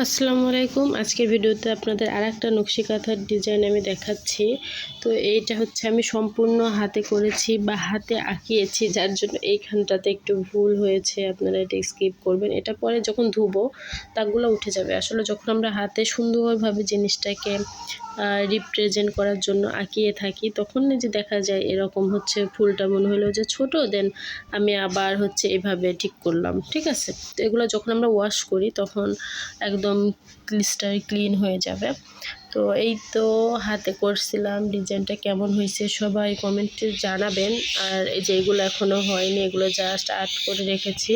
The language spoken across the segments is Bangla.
আসসালামু আলাইকুম। আজকের ভিডিওতে আপনাদের আর একটা নকশি কাঁথার ডিজাইন আমি দেখাচ্ছি। তো এইটা হচ্ছে আমি সম্পূর্ণ হাতে করেছি বা হাতে আঁকিয়েছি, যার জন্য এইখানটাতে একটু ভুল হয়েছে, আপনারা এটা স্কিপ করবেন। এটা পরে যখন ধুবো তাগুলো উঠে যাবে। আসলে যখন আমরা হাতে সুন্দরভাবে জিনিসটাকে রিপ্রেজেন্ট করার জন্য আঁকিয়ে থাকি, তখন যে দেখা যায় এরকম হচ্ছে ফুলটা মনে হলো যে ছোট দেন আমি আবার হচ্ছে এভাবে ঠিক করলাম, ঠিক আছে? তো এগুলো যখন আমরা ওয়াশ করি, তখন একদম ক্লিস্টার ক্লিন হয়ে যাবে। তো এই তো হাতে করছিলাম ডিজাইনটা কেমন হয়েছে সবাই কমেন্টে জানাবেন। আর এই যে এগুলো এখনও হয়নি, এগুলো জাস্ট আর্ট করে রেখেছি।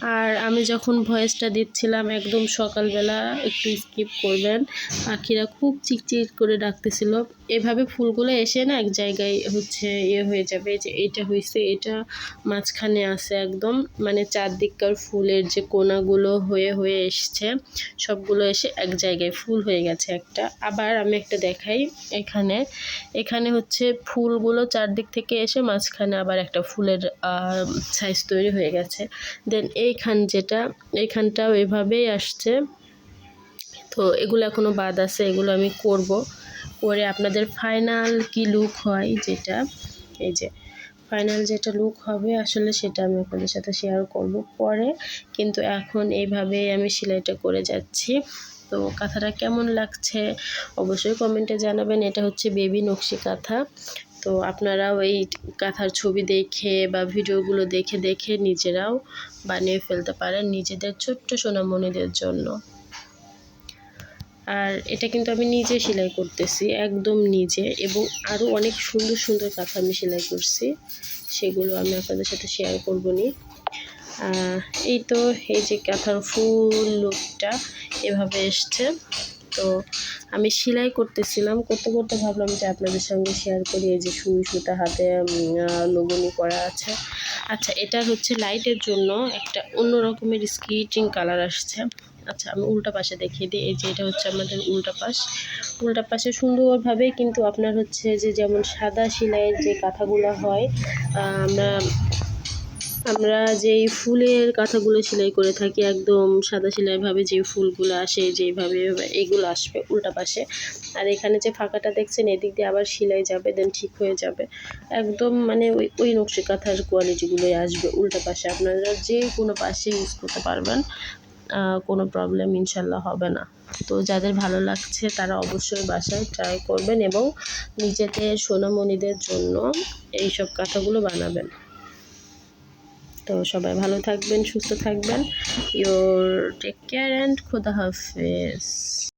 আর আমি যখন ভয়েসটা দিচ্ছিলাম, একদম সকালবেলা একটু স্কিপ করবেন। পাখিরা খুব চিকচিক করে ডাকতেছিল। এভাবে ফুলগুলো এসে না এক জায়গায় হচ্ছে ইয়ে হয়ে যাবে যে এটা হয়েছে এটা মাঝখানে আছে একদম। মানে চারদিককার ফুলের যে কোনাগুলো হয়ে হয়ে এসছে, সবগুলো এসে এক জায়গায় ফুল হয়ে গেছে একটা। আবার আমি একটা দেখাই এখানে। এখানে হচ্ছে ফুলগুলো চারদিক থেকে এসে মাঝখানে আবার একটা ফুলের সাইজ তৈরি হয়ে গেছে। দেন এইখান যেটা, এইখানটাও এভাবেই আসছে। তো এগুলো এখনও বাদ আছে, এগুলো আমি করব। করে আপনাদের ফাইনাল কি লুক হয় যেটা, এই যে ফাইনাল যেটা লুক হবে আসলে সেটা আমি আপনাদের সাথে শেয়ার করব পরে, কিন্তু এখন এইভাবে আমি সেলাইটা করে যাচ্ছি। তো কাঁথাটা কেমন লাগছে অবশ্যই কমেন্টে জানাবেন, এটা হচ্ছে বেবি নকশি কাঁথা। তো আপনারাও এই কাঁথার ছবি দেখে বা ভিডিওগুলো দেখে দেখে নিজেরাও বানিয়ে ফেলতে পারেন নিজেদের ছোট্ট সোনামণিদের জন্য। আর এটা কিন্তু আমি নিজে সেলাই করতেছি, একদম নিজে। এবং আরও অনেক সুন্দর সুন্দর কাঁথা আমি সেলাই করছি, সেগুলো আমি আপনাদের সাথে শেয়ার করব নি এই তো, এই যে কাঁথার ফুল লুকটা এভাবে এসছে। তো আমি সেলাই করতেছিলাম, করতে করতে ভাবলাম যে আপনাদের সঙ্গে শেয়ার করি, এই যে সুই সুতা হাতে লগুনি করা আছে। আচ্ছা এটা হচ্ছে লাইটের জন্য একটা অন্য রকমের স্কিটিং কালার আসছে। আচ্ছা আমি উল্টা পাশে দেখিয়ে দিই। এই যে এটা হচ্ছে আমাদের উল্টা পাশ। উল্টা পাশে সুন্দরভাবে কিন্তু আপনার হচ্ছে যে যেমন সাদা সেলাইয়ের যে কাঁথাগুলো হয় আমরা আমরা যেই ফুলের কাঁথাগুলো সেলাই করে থাকি, একদম সাদা সেলাইভাবে যে ফুলগুলো আসে, যেইভাবে এগুলো আসবে উল্টা পাশে। আর এখানে যে ফাঁকাটা দেখছেন, এদিক দিয়ে আবার সেলাই যাবে দেন ঠিক হয়ে যাবে। একদম মানে ওই ওই নকশি কাঁথার কোয়ালিটিগুলোই আসবে উল্টা পাশে। আপনারা যে কোনো পাশে ইউজ করতে পারবেন। কোনো প্রবলেম ইনশাল্লাহ হবে না। তো যাদের ভালো লাগছে তারা অবশ্যই বাসায় ট্রাই করবেন এবং নিজেদের সোনামণিদের জন্য এইসব কাঁথাগুলো বানাবেন। তো সবাই ভালো থাকবেন, সুস্থ থাকবেন। ইউর টেক কেয়ার অ্যান্ড খুদা হাফেজ।